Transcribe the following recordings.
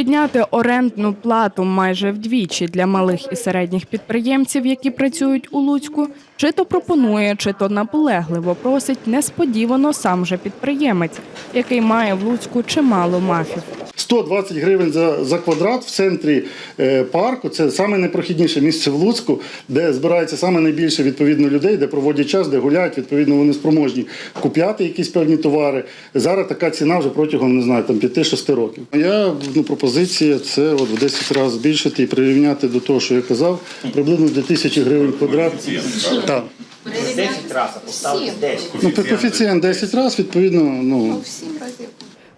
Підняти орендну плату майже вдвічі для малих і середніх підприємців, які працюють у Луцьку, чи то пропонує, чи то наполегливо просить несподівано сам же підприємець, який має в Луцьку чимало мафів. 120 гривень за, за квадрат в центрі е, парку. Це саме найпрохідніше місце в Луцьку, де збирається саме найбільше відповідно людей, де проводять час, де гуляють. Відповідно, вони спроможні купляти якісь певні товари. Зараз така ціна вже протягом не знаю там 5-6 років. Моя ну, пропозиція це от в 10 разів збільшити і прирівняти до того, що я казав, приблизно до 1000 гривень квадрат. Так. 10 разів, поставити 10. Ну, коефіцієнт 10 разів, відповідно, ну.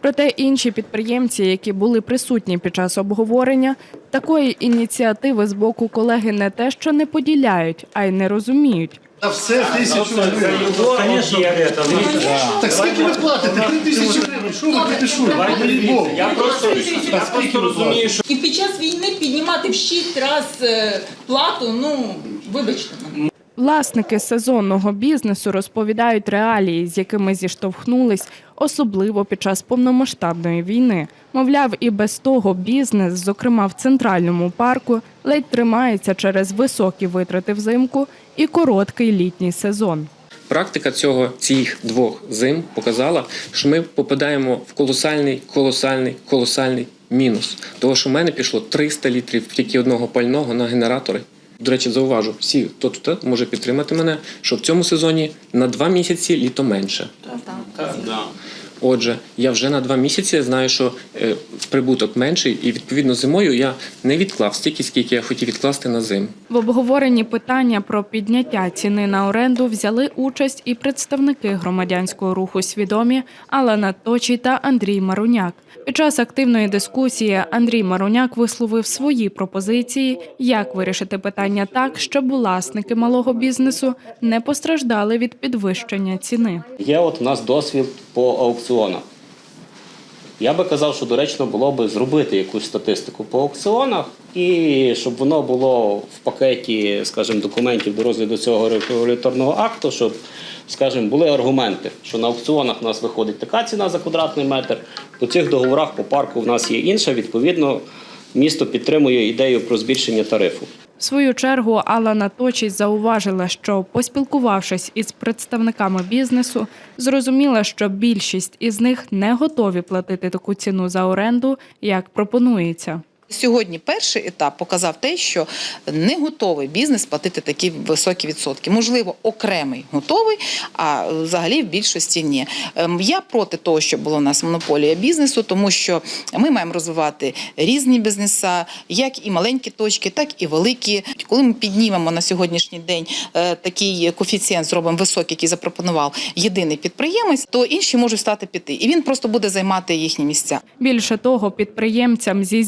Проте інші підприємці, які були присутні під час обговорення, такої ініціативи з боку колеги не те, що не поділяють, а й не розуміють. А все тисячу гривень. Так скільки ви платите? Три тисячі гривень. Що ви критишуєте? Я просто, я просто розумію, що І під час війни піднімати в 6 раз е, плату, ну вибачте мене. Власники сезонного бізнесу розповідають реалії, з якими зіштовхнулись, особливо під час повномасштабної війни. Мовляв, і без того бізнес, зокрема в центральному парку, ледь тримається через високі витрати взимку і короткий літній сезон. Практика цього цих двох зим показала, що ми попадаємо в колосальний, колосальний, колосальний мінус. Того, що в мене пішло 300 літрів тільки одного пального на генератори. До речі, зауважу, всі, хто тут може підтримати мене, що в цьому сезоні на два місяці літо менше. Отже, я вже на два місяці знаю, що е, прибуток менший, і відповідно зимою я не відклав стільки, скільки я хотів відкласти на зиму. В обговоренні питання про підняття ціни на оренду взяли участь і представники громадянського руху свідомі Алана Точій та Андрій Маруняк. Під час активної дискусії Андрій Маруняк висловив свої пропозиції, як вирішити питання так, щоб власники малого бізнесу не постраждали від підвищення ціни. Є от у нас досвід по аукціонах. Я би казав, що доречно було би зробити якусь статистику по аукціонах, і щоб воно було в пакеті, скажімо, документів до розгляду цього регуляторного акту, щоб, скажімо, були аргументи, що на аукціонах у нас виходить така ціна за квадратний метр, по цих договорах по парку в нас є інша. Відповідно, місто підтримує ідею про збільшення тарифу. В свою чергу Алана Точій зауважила, що поспілкувавшись із представниками бізнесу, зрозуміла, що більшість із них не готові платити таку ціну за оренду, як пропонується. Сьогодні перший етап показав те, що не готовий бізнес платити такі високі відсотки. Можливо, окремий готовий, а взагалі в більшості ні. Ем, Я проти того, щоб була у нас монополія бізнесу, тому що ми маємо розвивати різні бізнеса, як і маленькі точки, так і великі. Коли ми піднімемо на сьогоднішній день е, такий коефіцієнт, зробимо високий, який запропонував єдиний підприємець, то інші можуть стати піти, і він просто буде займати їхні місця. Більше того, підприємцям зі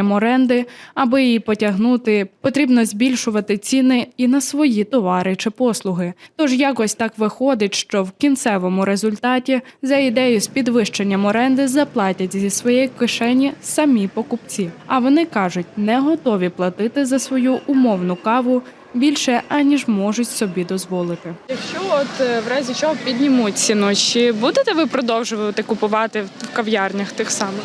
збільшенням оренди, аби її потягнути, потрібно збільшувати ціни і на свої товари чи послуги. Тож якось так виходить, що в кінцевому результаті за ідею з підвищенням оренди заплатять зі своєї кишені самі покупці. А вони кажуть, не готові платити за свою умовну каву більше аніж можуть собі дозволити. Якщо от е, в разі чого піднімуть ціну, чи будете ви продовжувати купувати в кав'ярнях тих самих?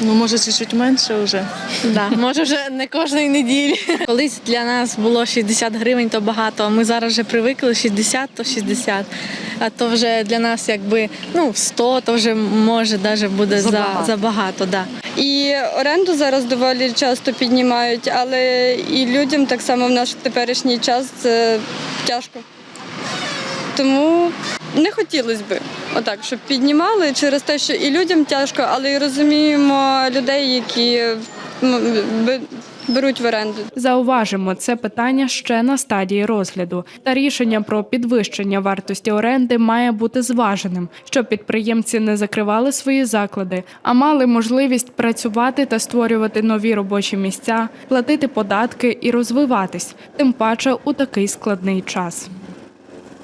Ну, може, чуть-чуть менше вже. Да, може вже не кожної неділі. Колись для нас було 60 гривень, то багато. а Ми зараз вже привикли 60, то 60. А то вже для нас якби ну 100, то вже може навіть буде за, за багато. Да. І оренду зараз доволі часто піднімають, але і людям так само в наш теперішній час це тяжко. Тому не хотілося б отак, щоб піднімали через те, що і людям тяжко, але і розуміємо людей, які ну, беруть в оренду. Зауважимо, це питання ще на стадії розгляду, та рішення про підвищення вартості оренди має бути зваженим, щоб підприємці не закривали свої заклади, а мали можливість працювати та створювати нові робочі місця, платити податки і розвиватись, тим паче у такий складний час.